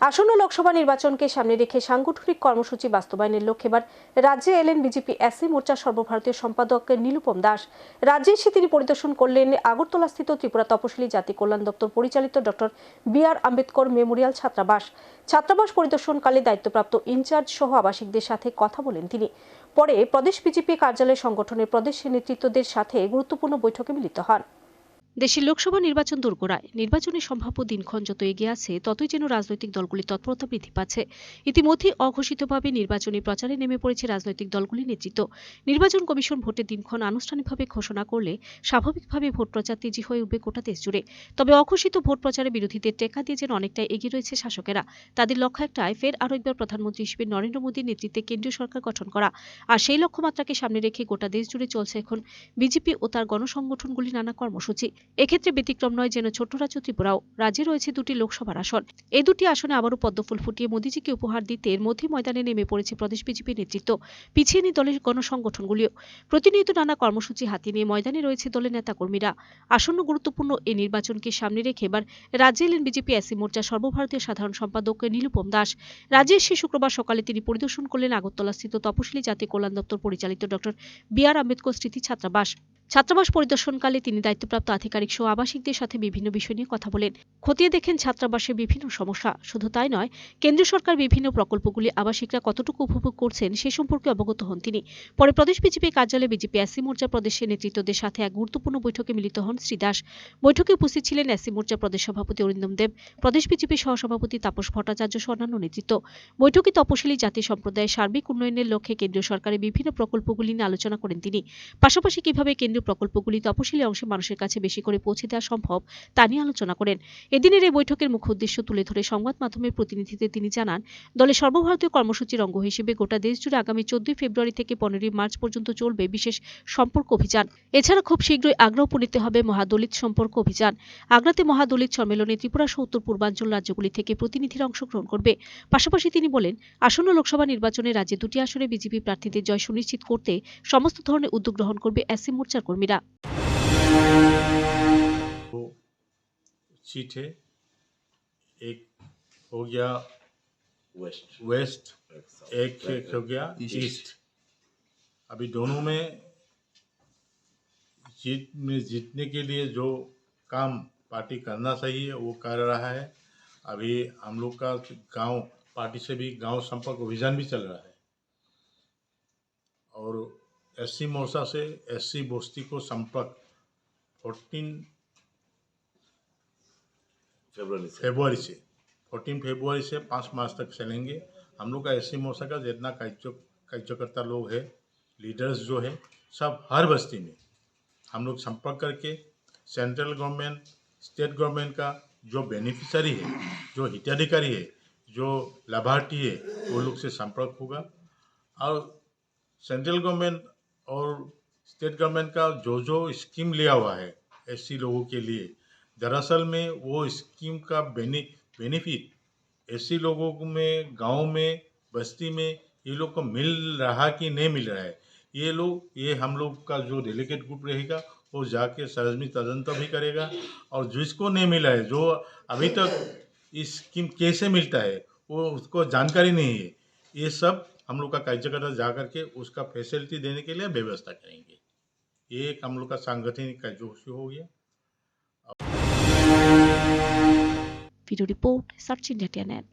আসন্ন লোকসভা নির্বাচনকে সামনে রেখে সাংগঠনিক কর্মসূচি বাস্তবায়নের লক্ষ্যে এবার রাজ্যে এলেন বিজেপি এসি মোর্চা সর্বভারতীয় সম্পাদক নীলুপম দাস। রাজ্যে এসে তিনি পরিদর্শন করলেন আগরতলাস্থিত ত্রিপুরা তপশিলি জাতি কল্যাণ দপ্তর পরিচালিত doctor B R Ambedkar memorial ছাত্রাবাস। ছাত্রাবাস পরিদর্শনকালে দায়িত্বপ্রাপ্ত ইনচার্জ সহ আবাসিকদের সাথে কথা বলেন তিনি। পরে প্রদেশ বিজেপি কার্যালয় সংগঠনের প্রদেশ নেতৃত্বদের সাথে গুরুত্বপূর্ণ বৈঠকে মিলিত হন। দেশের লোকসভা নির্বাচন দোরগোড়ায় নির্বাচনের সম্ভাব্য দিনক্ষণ যত এগিয়ে আছে, ততই যেন রাজনৈতিক দলগুলির তৎপরতা বৃদ্ধি পাচ্ছে। ইতিমধ্যে অঘোষিতভাবে নির্বাচনী প্রচারে নেমে পড়েছে রাজনৈতিক দলগুলির নেতৃত্ব। নির্বাচন কমিশন ভোটের দিনক্ষণ আনুষ্ঠানিকভাবে ঘোষণা করলে স্বাভাবিকভাবে ভোট প্রচার তেজি হয়ে উঠবে গোটা দেশ জুড়ে। তবে অঘোষিত ভোট প্রচারে বিরোধীদের টেকা দিয়ে যেন অনেকটাই এগিয়ে রয়েছে শাসকেরা। তাদের লক্ষ্য একটাই, ফের আরও একবার প্রধানমন্ত্রী হিসেবে নরেন্দ্র মোদীর নেতৃত্বে কেন্দ্রীয় সরকার গঠন করা। আর সেই লক্ষ্যমাত্রাকে সামনে রেখে গোটা দেশ জুড়ে চলছে এখন বিজেপি ও তার গণসংগঠনগুলি নানা কর্মসূচি। এক্ষেত্রে ব্যতিক্রম নয় যেন ছোট্ট রাজ্য ত্রিপুরাও রাজ্যে রয়েছে দুটি লোকসভার আসন। এই দুটি আসনে আবারও পদ্মফুল ফুটিয়ে মোদীজিকে উপহার দিতে এর মধ্যে ময়দানে নেমে পড়েছে প্রদেশ বিজেপির নেতৃত্ব। পিছিয়ে নেই দলের গণসংগঠনগুলিও। প্রতিনিয়ত নানা কর্মসূচি হাতিয়ে নিয়ে ময়দানে রয়েছে দলের নেতাকর্মীরা। আসন্ন গুরুত্বপূর্ণ এই নির্বাচনকে সামনে রেখে এবার রাজ্যে এলেন বিজেপি এসি মোর্চা, সর্বভারতীয় সাধারণ সম্পাদক নীলুপম দাস। রাজ্যে এসে শুক্রবার সকালে তিনি পরিদর্শন করলেন আগরতলাস্থিত তপশিলি জাতি কল্যাণ দপ্তর পরিচালিত ডক্টর বি আর আম্বেদকর স্মৃতি ছাত্রাবাস ছাত্রাবাস পরিদর্শনকালে তিনি দায়িত্বপ্রাপ্ত আধিকারিক সহ আবাসিকদের সাথে বিভিন্ন বিষয় নিয়ে কথা বলেন। খতিয়ে দেখেন ছাত্রাবাসের বিভিন্ন সমস্যা। শুধু তাই নয় কেন্দ্রীয় সরকার বিভিন্ন প্রকল্পগুলি আবাসিকরা কতটুকু উপভোগ করছেন সে সম্পর্কে অবগত হন তিনি। পরে প্রদেশ বিজেপি কার্যালয়ে বিজেপি এসসি মোর্চা প্রদেশের নেতৃত্বদের সাথে এক গুরুত্বপূর্ণ বৈঠকে মিলিত হন শ্রী দাস। বৈঠকে উপস্থিত ছিলেন এসি মোর্চা প্রদেশ সভাপতি অরিন্দম দেব, প্রদেশ বিজেপি সহসভাপতি তাপস ভট্টাচার্য সহ অন্যান্য নেতৃত্ব। বৈঠকে তপশিলি জাতি সম্প্রদায়ের সার্বিক উন্নয়নের লক্ষ্যে কেন্দ্রীয় সরকারের বিভিন্ন প্রকল্পগুলি নিয়ে আলোচনা করেন তিনি। পাশাপাশি কীভাবে কেন্দ্রীয় প্রকল্পগুলি তপশিলি অংশে মানুষের কাছে বেশি করে পৌঁছে দেওয়া সম্ভব তা নিয়ে আলোচনা করেন। এদিনের এই বৈঠকের মুখ্য উদ্দেশ্য তুলে ধরে সংবাদ মাধ্যমের প্রতিনিধিদের তিনি জানান, দলের সর্বভারতীয় কর্মসূচির অঙ্গ হিসেবে গোটা দেশ জুড়ে আগামী চোদ্দই ফেব্রুয়ারি থেকে পনেরোই মার্চ পর্যন্ত চলবে বিশেষ সম্পর্ক অভিযান। এছাড়া খুব শীঘ্রই আগ্রা উপনীত হবে মহাদলিত সম্পর্ক অভিযান। আগ্রাতে মহাদলিত সম্মেলনে ত্রিপুরা সহ উত্তর পূর্বাঞ্চল রাজ্যগুলি থেকে প্রতিনিধিরা অংশগ্রহণ করবে। পাশাপাশি তিনি বলেন, আসন্ন লোকসভা নির্বাচনে রাজ্যে দুটি আসনে বিজেপি প্রার্থীদের জয় সুনিশ্চিত করতে সমস্ত ধরনের উদ্যোগ গ্রহণ করবে এসি মোর্চার ठाकुर मिला तो सीट है एक हो गया वेस्ट वेस्ट एक, अभी दोनों में जीत में जीतने के लिए जो काम पार्टी करना चाहिए वो कर रहा है। अभी हम लोग का गाँव पार्टी से भी गाँव संपर्क अभियान भी चल रहा है। और एससी मोर्चा से एससी बस्ती को संपर्क फोर्टीन फरवरी से। से। फोर्टीन फेब्रुआरी से पाँच मार्च तक चलेंगे। हम लोग का एससी मोर्चा का जितना कार्य कार्यकर्ता लोग है लीडर्स जो है सब हर बस्ती में हम लोग संपर्क करके सेंट्रल गवर्नमेंट स्टेट गवर्नमेंट का जो बेनिफिशरी है जो हिताधिकारी है जो लाभार्थी है वो लोग से संपर्क होगा। और सेंट्रल गवर्नमेंट और स्टेट गवर्नमेंट का जो जो स्कीम लिया हुआ है एससी लोगों के लिए, दरअसल में वो स्कीम का बेनि, बेनिफिट ऐसी लोगों में, गाँव में, बस्ती में, ये लोग को मिल रहा कि नहीं मिल रहा है, ये लोग, ये हम लोग का जो डेलीगेट ग्रुप रहेगा, वो जाके सरजमी तदंत भी करेगा और जिसको नहीं मिला है, जो अभी तक इस स्कीम कैसे मिलता है, वो उसको जानकारी नहीं है, ये सब हम लोग का कार्यकर्ता जा करके उसका फैसिलिटी देने के लिए व्यवस्था करेंगे। ये एक हम लोग का सांगठनिक कार्यसूची हो गया। Video report Sachin India net